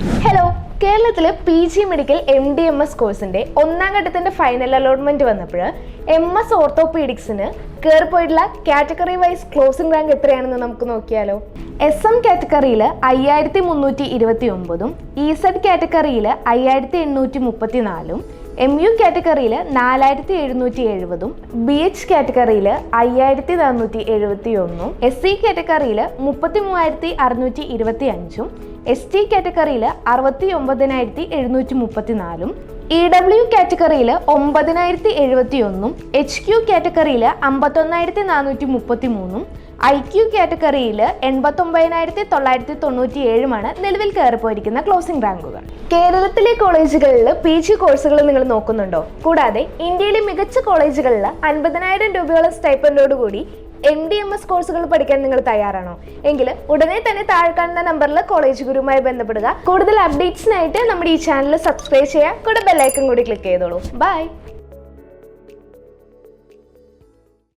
Hello കേരളത്തിൽ P G medical M D M S കോഴ്സിന്റെ ഒന്നാം ഘട്ടത്തിന്റെ ഫൈനൽ അലോട്ട്മെന്റ് വന്നപ്പോൾ എം എസ് ഓർത്തോപീഡിക്സിന് കയറിപ്പോയിട്ടുള്ള കാറ്റഗറി വൈസ് ക്ലോസിംഗ് റാങ്ക് എത്രയാണെന്ന് നമുക്ക് നോക്കിയാലോ? എസ് എം കാറ്റഗറിയിൽ അയ്യായിരത്തി മുന്നൂറ്റി ഇരുപത്തി ഒമ്പതും ഇ സെഡ് കാറ്റഗറിയിൽ അയ്യായിരത്തി എണ്ണൂറ്റി മുപ്പത്തി നാലും എം യു കാറ്റഗറിയിൽ നാലായിരത്തി എഴുന്നൂറ്റി എഴുപതും ബി എച്ച് കാറ്റഗറിയിൽ അയ്യായിരത്തി നാനൂറ്റി എഴുപത്തി ഒന്നും എസ് സി കാറ്റഗറിയിൽ മുപ്പത്തി മൂവായിരത്തി അറുന്നൂറ്റി ഇരുപത്തി അഞ്ചും എസ് ടി കാറ്റഗറിയിൽ അറുപത്തി ഒമ്പതിനായിരത്തി എഴുന്നൂറ്റി മുപ്പത്തി നാലും ഇ ഡബ്ല്യു കാറ്റഗറിയിൽ ഒമ്പതിനായിരത്തി എഴുപത്തി ഒന്നും എച്ച് ക്യു കാറ്റഗറിയിൽ അമ്പത്തൊന്നായിരത്തി നാനൂറ്റി മുപ്പത്തി മൂന്നും ഐ ക്യു കാറ്റഗറിയിൽ എൺപത്തൊമ്പതിനായിരത്തി തൊള്ളായിരത്തി തൊണ്ണൂറ്റി ഏഴുമാണ് നിലവിൽ കയറിപ്പോയിരിക്കുന്ന ക്ലോസിംഗ് റാങ്കുകൾ കേരളത്തിലെ കോളേജുകളിൽ പി ജി കോഴ്സുകൾ നിങ്ങൾ നോക്കുന്നുണ്ടോ? കൂടാതെ ഇന്ത്യയിലെ മികച്ച കോളേജുകളിൽ അൻപതിനായിരം രൂപയോളം സ്റ്റൈപ്പൻഡോടുകൂടി എം ഡി എം എസ് കോഴ്സുകൾ പഠിക്കാൻ നിങ്ങൾ തയ്യാറാണോ? എങ്കിൽ ഉടനെ തന്നെ താഴെ കാണുന്ന നമ്പറിൽ കോളേജ് ഗുരുവുമായി ബന്ധപ്പെടുക. കൂടുതൽ അപ്ഡേറ്റ്സിനായിട്ട് നമ്മുടെ ഈ ചാനൽ സബ്സ്ക്രൈബ് ചെയ്യുക. കൂടെ ബെല്ലൈക്കൺ കൂടി ക്ലിക്ക് ചെയ്തോളൂ. ബൈ